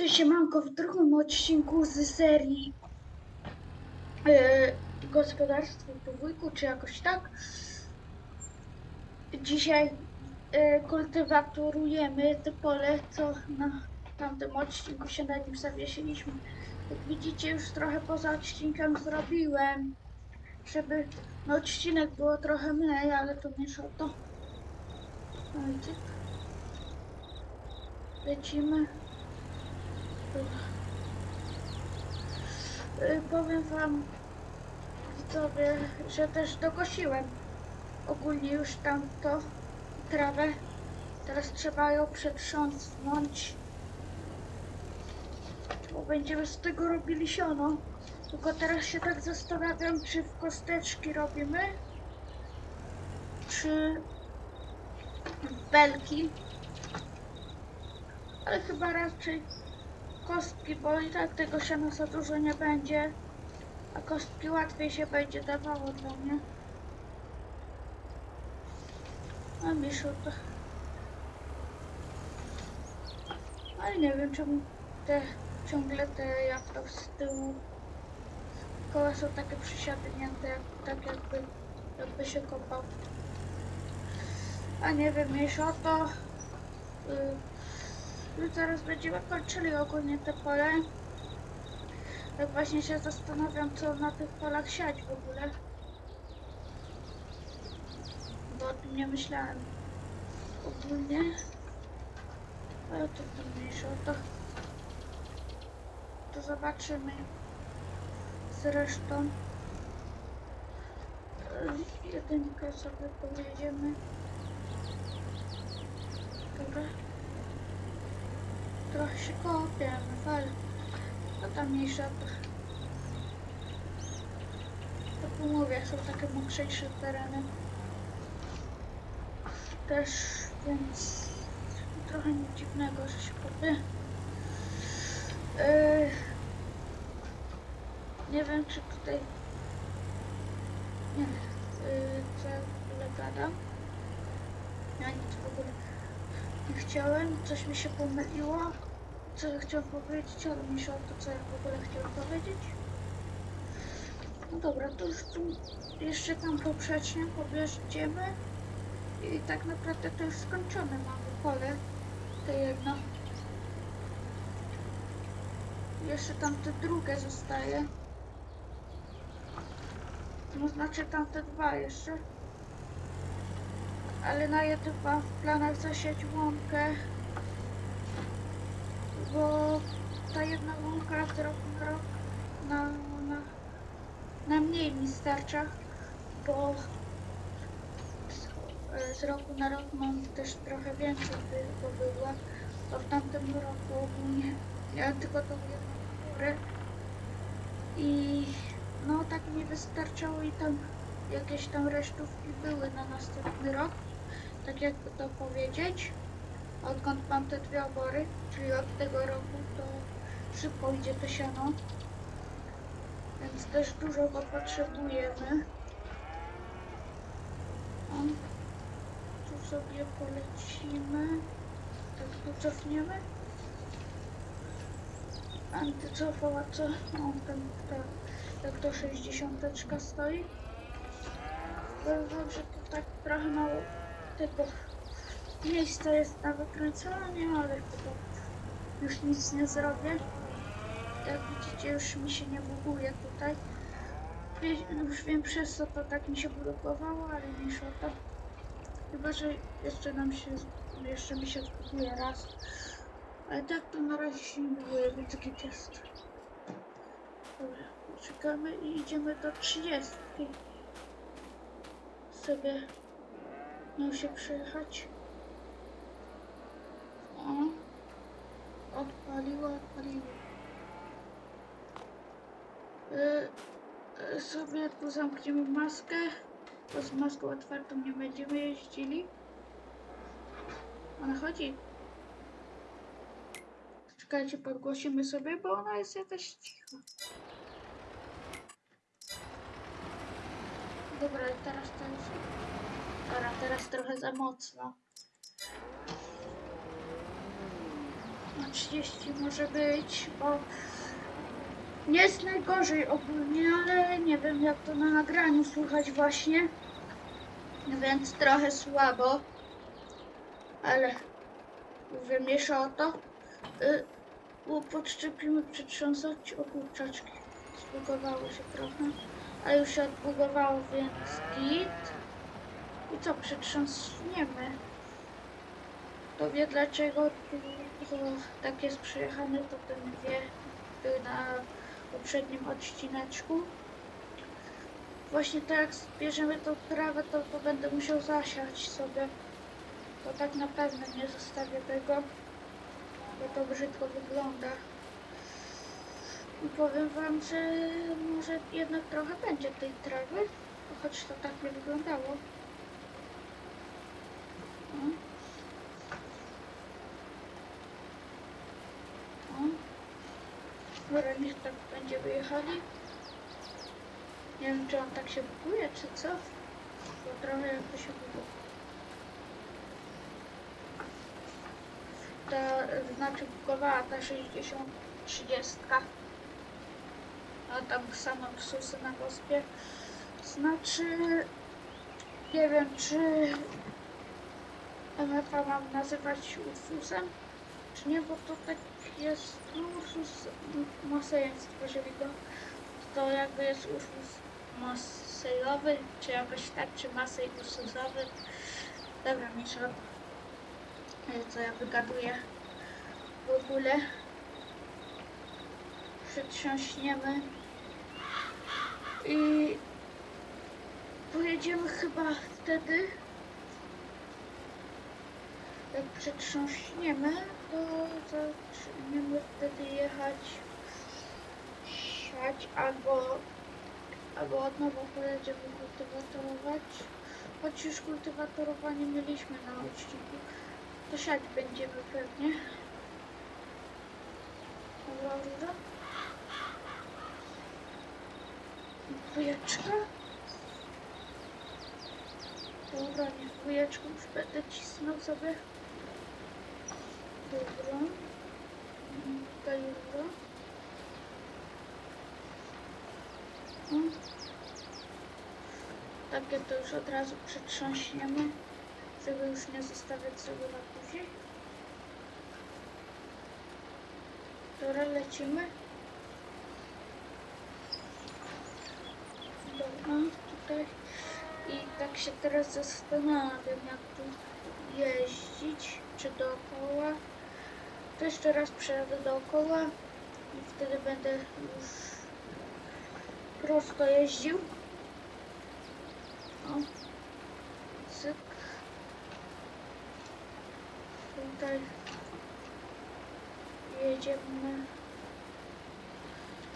Cześć, siemanko, w drugim odcinku z serii e, Gospodarstwo po czy jakoś tak. Dzisiaj e, kultywatorujemy te pole, co na tamtym odcinku się na nim zawiesiliśmy. Jak widzicie, już trochę poza odcinkiem zrobiłem, żeby no, odcinek było trochę mniej, ale to mniejsza to. Słuchajcie. Lecimy. Y, Powiem wam widzowie, że też dokosiłem ogólnie już tamto trawę. Teraz trzeba ją przetrząsnąć. Bo będziemy z tego robili siono. Tylko teraz się tak zastanawiam, czy w kosteczki robimy, czy w belki. Ale chyba raczej kostki, bo i tak tego siana za dużo nie będzie, a kostki łatwiej się będzie dawało dla mnie. A Miszu to... Ale nie wiem czemu te ciągle te jak to z tyłu koła są takie przysiadnięte, jak, tak jakby, jakby się kopał. A nie wiem, mniejsza to. Y, już zaraz będziemy kończyli ogólnie te pole. Tak właśnie się zastanawiam, co na tych polach siać w ogóle. Bo o tym nie myślałem ogólnie. Ale to to mniejsze to. To zobaczymy zresztą. Y, Jedynkę sobie pojedziemy. Dobra. Trochę się kopię, ale no tam mniejsza to. To mówię, są takie mokrzejsze tereny. Też, więc trochę nic dziwnego, że się kopię. Yy, nie wiem, czy tutaj... Nie wiem, yy, co ja w gadam. Ja nic w ogóle nie chciałem, coś mi się pomyliło. Co ja chciałam powiedzieć, ale mi się to, co ja w ogóle chciałam powiedzieć. No dobra, to już tu jeszcze tam poprzecznie pobierzemy. I tak naprawdę to już skończone mamy pole. To jedno. Jeszcze tam te drugie zostaje. No znaczy tam te dwa jeszcze. Ale na jednym mam w planach zasiać łąkę. Bo ta jedna łąka z roku na rok na, na, na mniej mi starcza, bo z, z roku na rok mam też trochę więcej by, bo była. Bo w tamtym roku ogólnie miałem tylko tą jedną górę i no tak mi wystarczało i tam jakieś tam resztówki były na następny rok, tak jakby to powiedzieć. Odkąd mam te dwie obory, czyli od tego roku, to szybko idzie to siano. Więc też dużo go potrzebujemy. Tu sobie polecimy. Tak tu cofniemy. Antycofała co? O, tam ta, jak to 60 stoi. Powiem wam, to tak trochę mało tego miejsca jest na wykręcanie, ale chyba już nic nie zrobię. Jak widzicie, już mi się nie buguje tutaj. Już wiem przez co to tak mi się blokowało, ale nie szło to. Chyba, że jeszcze nam się, jeszcze mi się zbuguje raz. Ale tak to na razie się nie buguje, więc git jest. Dobra, czekamy i idziemy do 30. Sobie miał się przyjechać. O, odpaliło, odpaliło. Y, y, sobie tu zamkniemy maskę, bo z maską otwartą nie będziemy jeździli. Ona chodzi. Czekajcie, podgłosimy sobie, bo ona jest jakaś cicha. Dobra, teraz to już... Dobra, teraz trochę za mocno. No 30 może być, bo nie jest najgorzej ogólnie, ale nie wiem jak to na nagraniu słychać właśnie. Więc trochę słabo. Ale mówię, mniejsza o to. Y, podszczepimy przetrząsać o kurczaczki. Zbugowało się trochę. Ale już się odbugowało, więc git. I co, przetrząsniemy. To wie dlaczego tu to tak jest przyjechane, to ten wie był na poprzednim odcineczku. Właśnie teraz bierzemy tą trawę, to, to będę musiał zasiać sobie. To tak na pewno nie zostawię tego, bo to brzydko wygląda. I powiem wam, że może jednak trochę będzie tej trawy, choć to tak nie wyglądało. No. O. Dobra, niech tak będzie wyjechali. Nie wiem, czy on tak się buguje, czy co? Bo trochę jakby się buguje. Ta, znaczy bugowała ta 60 30 a tam same psusy na gospie. Znaczy, nie wiem, czy MFA mam nazywać Ursusem, czy nie, bo to tak jest, no Ursus Masejem stworzyli go. To jakby jest Ursus Masejowy, czy jakoś tak, czy Masej Ursusowy. Dobra, mniejsza. Nie, co ja wygaduję w ogóle. Przetrząśniemy i pojedziemy chyba wtedy, jak przetrząśniemy, to zaczniemy wtedy jechać siać albo, albo od nowa pojedziemy kultywatorować. Choć już kultywatorowanie mieliśmy na odcinku, to siać będziemy pewnie. Dobra, rura. Dwójeczka. Dobra, niech dwójeczką już będę cisnął sobie. Dobra. Tutaj. Mm. Takie to już od razu przetrząśniemy, żeby już nie zostawiać sobie na później. Dobra, lecimy. Dobra, tutaj. I tak się teraz zastanawiam, jak tu jeździć, czy dookoła. To jeszcze raz przejadę dookoła i wtedy będę już prosto jeździł. O, cyk. Tutaj jedziemy.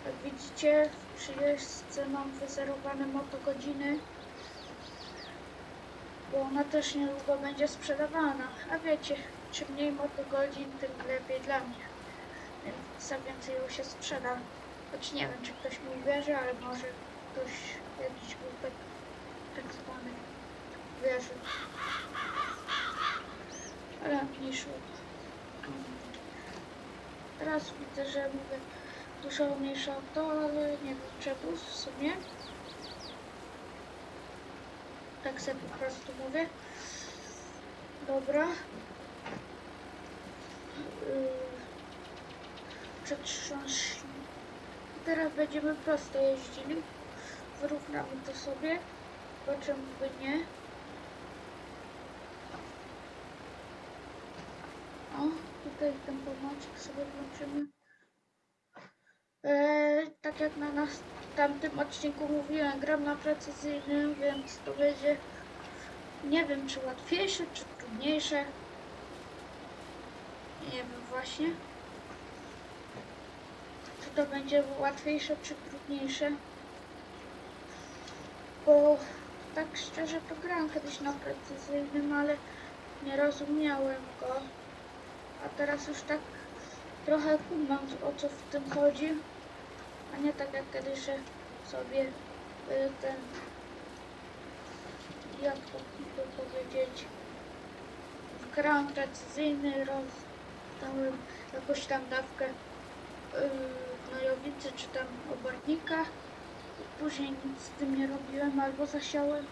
Jak widzicie, w przyjeźdźce mam wyzerowane motogodziny, bo ona też niedługo będzie sprzedawana. A wiecie, czym mniej motogodzin, tym lepiej dla mnie. Więc za więcej ją się sprzeda. Choć nie wiem, czy ktoś mi uwierzy, ale może ktoś jakiś głupek tak zwany wierzy. Ale mniejszy. Teraz widzę, że mówię dużo mniejsza to, ale nie wiem czemu w sumie. Tak sobie po prostu mówię. Dobra. Yy, Przetrząśnij. Teraz będziemy prosto jeździli. Wyrównamy to sobie. Bo czemu by nie? O, tutaj ten pomocnik sobie włączymy. Eee, tak jak na nas tamtym odcinku mówiłem, gram na precyzyjnym, więc to będzie nie wiem czy łatwiejsze, czy trudniejsze. Nie wiem właśnie. Czy to będzie łatwiejsze, czy trudniejsze. Bo tak szczerze to grałem kiedyś na precyzyjnym, ale nie rozumiałem go. A teraz już tak trochę kumam o co w tym chodzi. Tak jak kiedyś, sobie y, ten jak to, to powiedzieć grałem precyzyjny roz dałem jakąś tam dawkę yy, gnojowicy czy tam obornika. Później nic z tym nie robiłem albo zasiałem.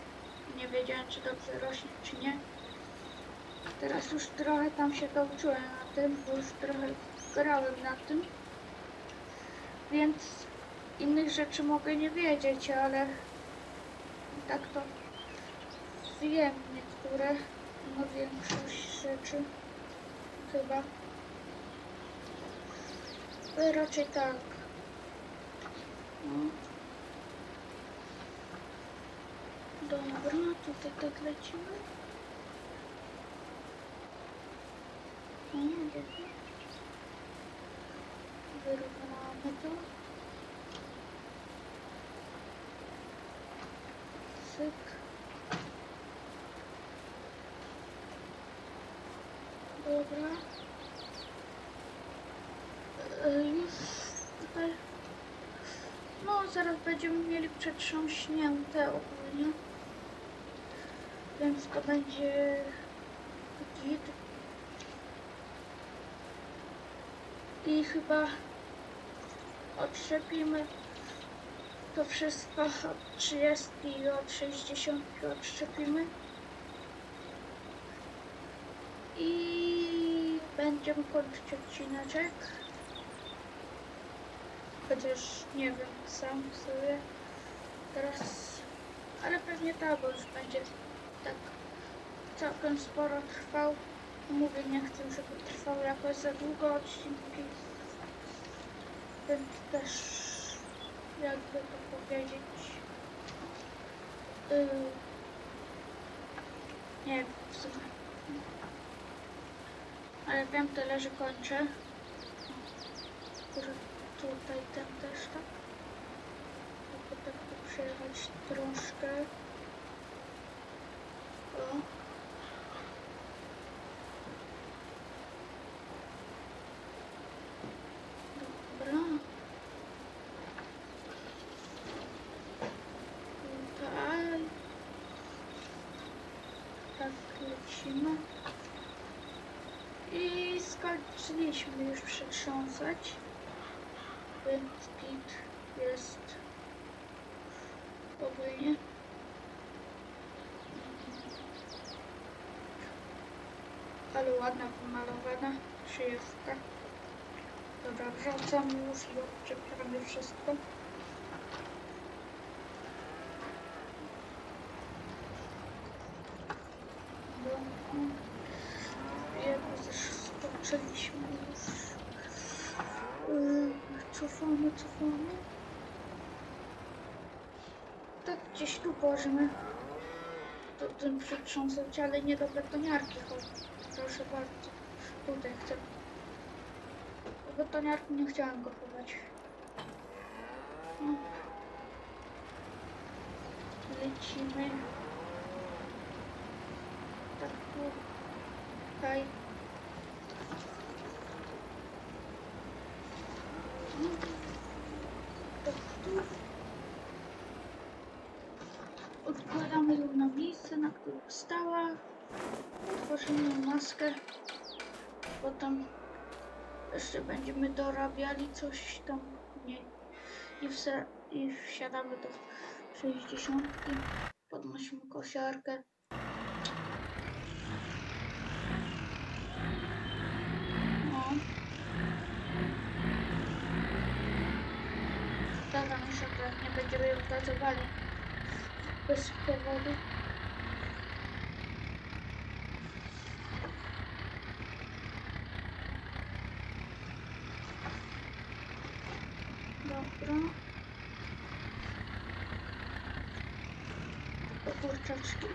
Nie wiedziałem czy dobrze rośnie czy nie. Teraz już trochę tam się douczyłem na tym, bo już trochę grałem na tym. Więc innych rzeczy mogę nie wiedzieć, ale tak to wiem niektóre, no większość rzeczy chyba. Ale raczej tak. No. Dobra, tutaj tak lecimy. No nie wiem. Wyrównamy to. Syk. Dobra. E, Już tutaj. No, zaraz będziemy mieli przetrząśnięte ogólnie. Więc to będzie git. I chyba odszczepimy to wszystko od 30 i od 60 odszczepimy. I będziemy kończyć odcineczek. Chociaż nie wiem sam sobie teraz, ale pewnie tak, bo już będzie tak całkiem sporo trwał. Mówię, nie chcę, żeby trwał jakoś za długo odcinki. Więc też, jakby to powiedzieć, yy, nie wiem w sumie. Ale wiem tyle, że kończę. Że tutaj ten też tak. Tylko tak tu przejechać troszkę. O. Dobra. Tutaj. Tak lecimy. I skończyliśmy już przetrząsać. Więc jest ogólnie. Ale ładna pomalowana trzydziestka. Dobra, wracam już i odczepiamy wszystko. Jego też skończyliśmy cofamy, cofamy. Tak gdzieś tu położymy. To ten przetrząsać, ale nie do betoniarki chodzi. Proszę bardzo. Tutaj chcę. Do betoniarki nie chciałam go chować. No. Lecimy. Tak tutaj. Tak tu. Odkładamy ją na miejsce, na którym stała. Otworzymy maskę. Potem jeszcze będziemy dorabiali coś tam. Nie. I, wse, i wsiadamy do 60. Podnosimy kosiarkę. No. Dobra, myślę, że nie będziemy pracowali bez powodu. Dobra. Do kurczaczki.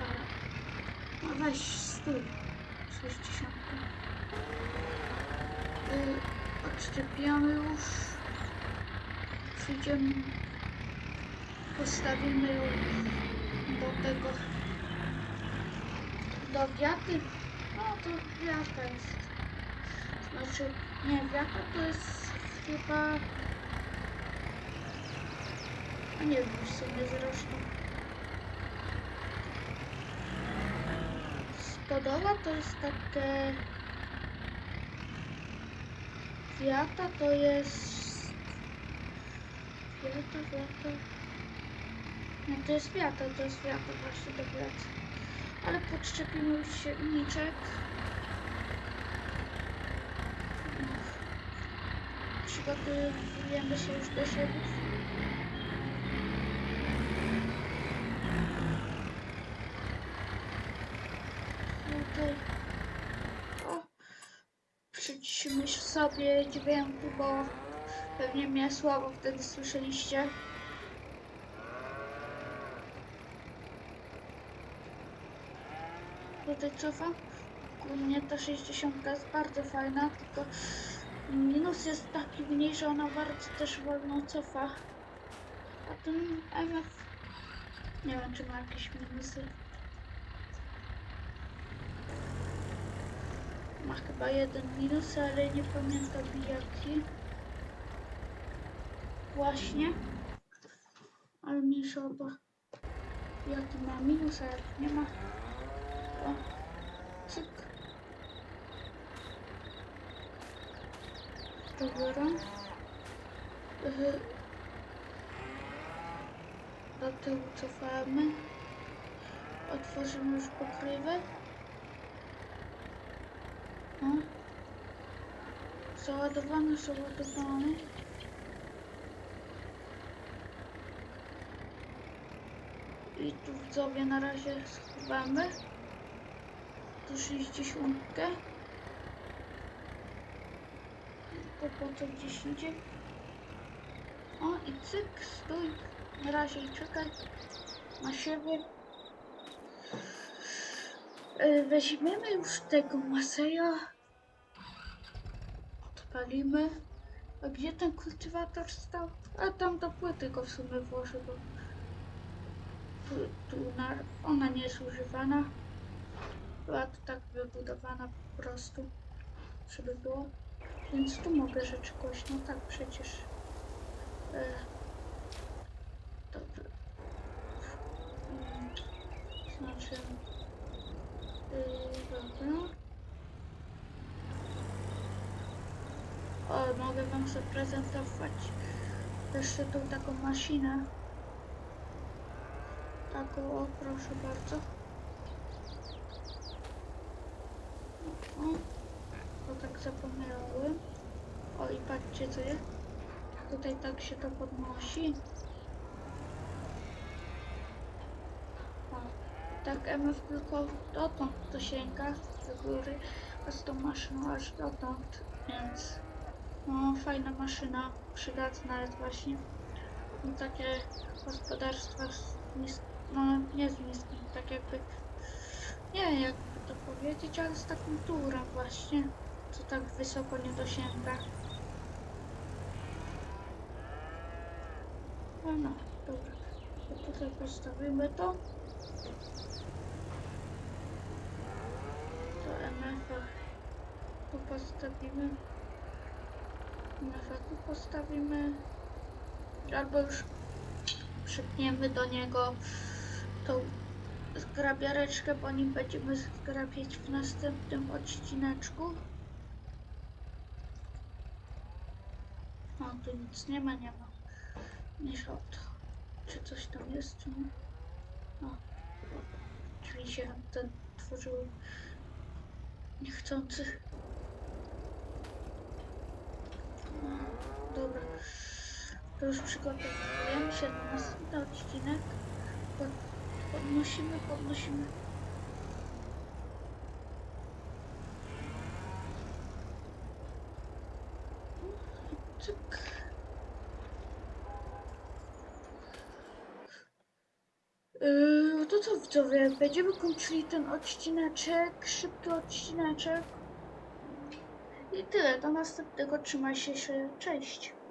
Dobra. No weź stój. 60. Y, odszczepiamy już. Przyjdziemy. Postawimy ją do tego. Do wiaty. No to wiata jest. Znaczy, nie, wiata to jest chyba... A nie wiem w sumie zresztą. podoba, to jest takie... Fiata to jest... Fiata, Fiata... Nie, to jest Fiata, to jest Fiata właśnie do Fiata. Ale podszczepimy już silniczek. Przygotowujemy się już do siebie. Tutaj. O, przyciśmy sobie dźwięku, bo pewnie mnie słabo wtedy słyszeliście. Tutaj cofam. Ogólnie ta 60 jest bardzo fajna, tylko minus jest taki w niej, że ona bardzo też wolno cofa. A ten MF nie wiem czy ma jakieś minusy. Ma chyba jeden minus, ale nie pamiętam jaki. Właśnie. Ale mniejsza oba. Jaki ma minus, a jaki nie ma. O. Cyk. Dobra. Yy. Do tyłu cofamy. Otworzymy już pokrywę. O. Załadowany, załadowany. I tu widzowie na razie schowamy. Tu 60. To po co gdzieś idzie. O i cyk, stój. Na razie i czekaj na siebie. E, Weźmiemy już tego Maseja. Odpalimy. A gdzie ten kultywator stał? A tam do płyty go w sumie włożę, bo tu, tu na, ona nie jest używana. Była to tak wybudowana po prostu, żeby było. Więc tu mogę rzeczy kłaść. No tak, przecież. E, dobra. Mm, Znaczy. Yy, dobra. O, mogę wam zaprezentować jeszcze tą taką maszynę. Taką, o proszę bardzo. O, bo tak zapomniałem. O i patrzcie co jest. Tutaj tak się to podnosi. O, tak MF tylko dotąd to sięga do góry, a z tą maszyną aż dotąd, więc no fajna maszyna, przydatna jest właśnie na takie gospodarstwa z nis- no nie z niskim, tak jakby nie wiem jakby to powiedzieć, ale z taką turą właśnie, co tak wysoko nie dosięga. No, no, dobra. To tutaj postawimy to. To MF-a tu postawimy. MF-a tu postawimy. Albo już przypniemy do niego tą zgrabiareczkę, bo nim będziemy zgrabiać w następnym odcineczku. O, tu nic nie ma, nie ma. Mniejsza o to. Czy coś tam jest, nie? O. Drzwi się ten tworzyły niechcący. No, dobra. To już przygotowujemy się na następny odcinek. Pod, podnosimy, podnosimy. Yy, to co widzowie, będziemy kończyli ten odcineczek, szybki odcineczek. I tyle, do następnego, trzymaj się, się, cześć.